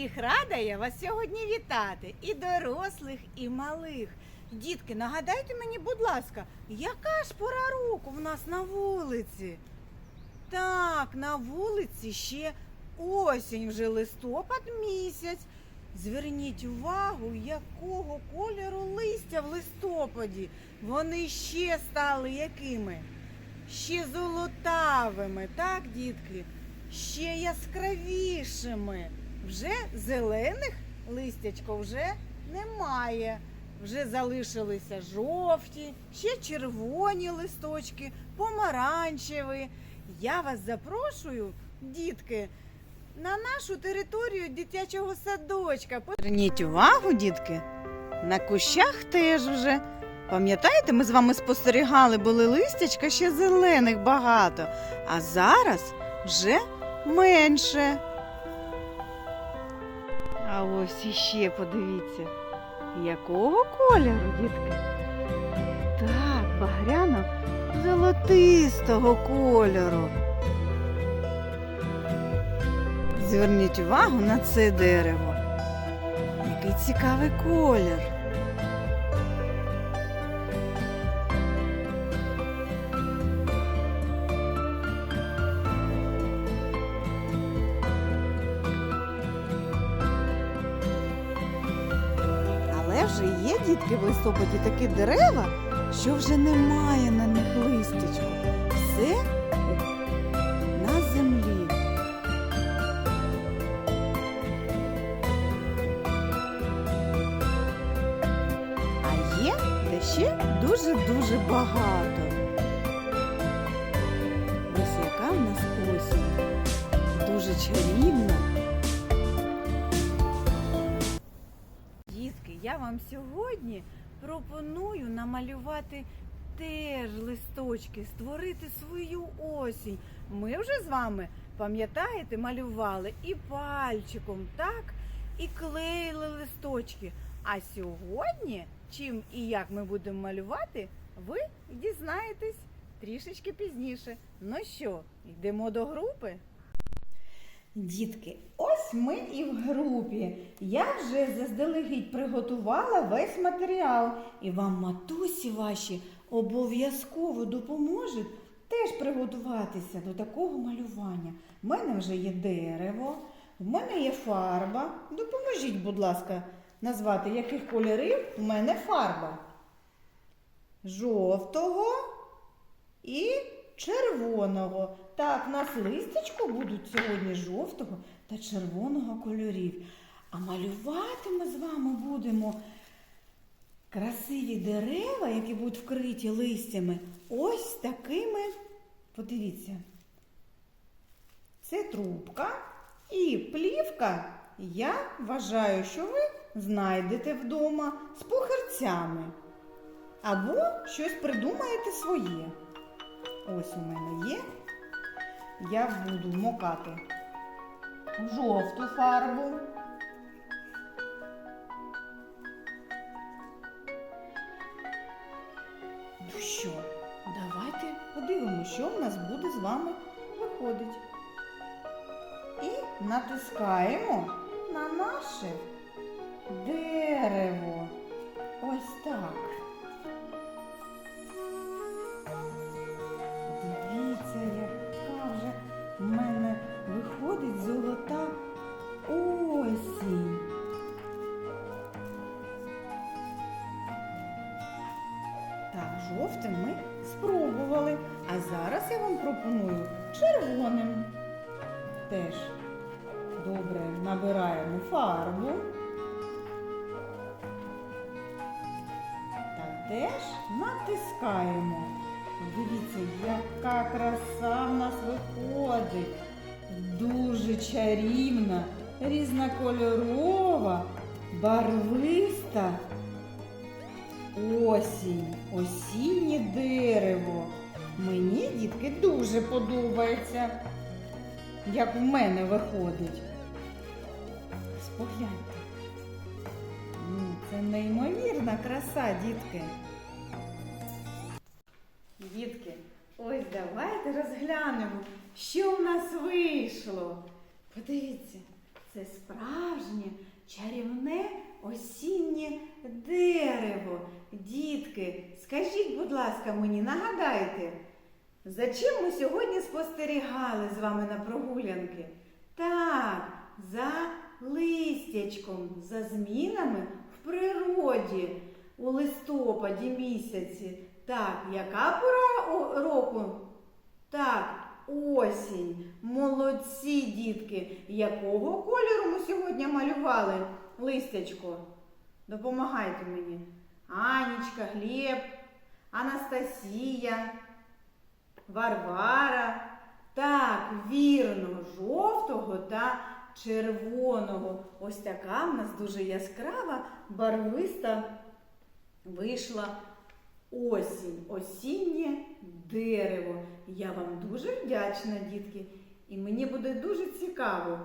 Всіх рада я вас сьогодні вітати. І дорослих, і малих. Дітки, нагадайте мені, будь ласка, яка ж пора року в нас на вулиці? Так, на вулиці ще осінь, вже листопад місяць. Зверніть увагу, якого кольору листя в листопаді. Вони ще стали якими? Ще золотавими, так, дітки? Ще яскравішими. Вже зелених листячко вже немає. Вже залишилися жовті, ще червоні листочки, помаранчеві. Я вас запрошую, дітки, на нашу територію дитячого садочка. Зверніть увагу, дітки, на кущах теж вже. Пам'ятаєте, ми з вами спостерігали, були листячка ще зелених багато, а зараз вже менше. А ось іще подивіться, якого кольору, дітки? Так, багряно золотистого кольору. Зверніть увагу на це дерево. Який цікавий колір. Вже є дітки в листопаді такі дерева, що вже немає на них листячку. Все на землі. А є де ще дуже-дуже багато. Вам сьогодні пропоную намалювати теж листочки, створити свою осінь. Ми вже з вами, пам'ятаєте, малювали і пальчиком, так? І клеїли листочки. А сьогодні, чим і як ми будемо малювати, ви дізнаєтесь трішечки пізніше. Ну що, йдемо до групи? Дітки, ось ми і в групі. Я вже заздалегідь приготувала весь матеріал, і вам матусі ваші обов'язково допоможуть теж приготуватися до такого малювання. У мене вже є дерево, в мене є фарба. Допоможіть, будь ласка, назвати, яких кольорів у мене фарба. Жовтого і червоного. Так, у нас листочку будуть сьогодні жовтого та червоного кольорів. А малювати ми з вами будемо красиві дерева, які будуть вкриті листями, ось такими, подивіться, це трубка і плівка. Я вважаю, що ви знайдете вдома з похерцями. Або щось придумаєте своє. Ось у мене є. Я буду вмокати жовту фарбу. Ну що, давайте подивимося, що в нас буде з вами виходить. І натискаємо на наше дерево. Ось так. Жовтим ми спробували. А зараз я вам пропоную червоним. Теж добре набираємо фарбу. Та теж натискаємо. Дивіться, яка краса в нас виходить. Дуже чарівна, різнокольорова, барвиста осінь, осіннє дерево. Мені, дітки, дуже подобається, як в мене виходить. Спогляньте. Це неймовірна краса, дітки. Дітки, ось давайте розглянемо, що в нас вийшло. Подивіться, це справжнє чарівне осіннє дерево. Дітки, скажіть, будь ласка, мені нагадайте, за чим ми сьогодні спостерігали з вами на прогулянки? Так, за листячком, за змінами в природі у листопаді місяці. Так, яка пора року? Так, осінь. Молодці, дітки. Якого кольору ми сьогодні малювали листячко? Допомагайте мені. Анічка, Глеб, Анастасія, Варвара. Так, вірно, жовтого та червоного. Ось така в нас дуже яскрава, барвиста вийшла осінь, осіннє дерево. Я вам дуже вдячна, дітки, і мені буде дуже цікаво,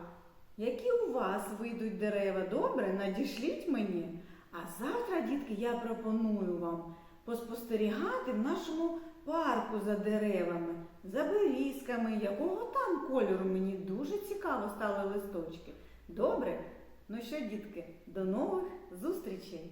які у вас вийдуть дерева. Добре, надішліть мені. А завтра, дітки, я пропоную вам поспостерігати в нашому парку за деревами, за берізками, якого там кольору мені дуже цікаво стали листочки. Добре? Ну що, дітки, до нових зустрічей!